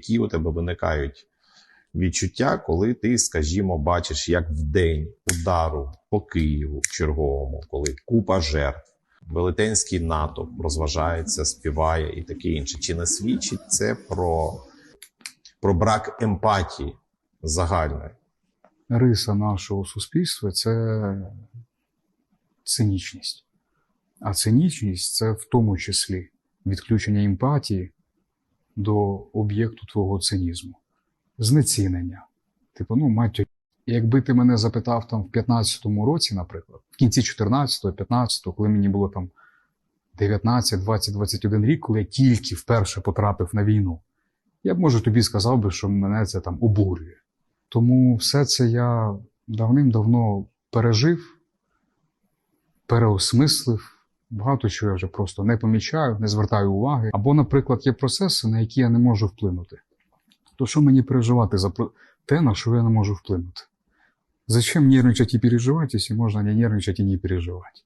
Які у тебе виникають відчуття, коли ти, скажімо, бачиш, як в день удару по Києву черговому, коли купа жертв, велетенський натовп розважається, співає і таке інше. Чи не свідчить це про, про брак емпатії загальної? риса нашого суспільства це цинічність. А цинічність це в тому числі відключення емпатії до об'єкту твого цинізму, знецінення. Типу, ну, матір, якби ти мене запитав там в 15-му році, наприклад, в кінці 14-го, 15-го, коли мені було там 19, 20, 21 рік, коли я тільки вперше потрапив на війну, я б, може, тобі сказав би, що мене це там обурює. Тому все це я давним-давно пережив, переосмислив. Багато чого я вже просто не помічаю, не звертаю уваги. Або, наприклад, є процеси, на які я не можу вплинути. То що мені переживати за те, на що я не можу вплинути? Зачем нервничать і переживати, якщо можна не нервничать і не переживати?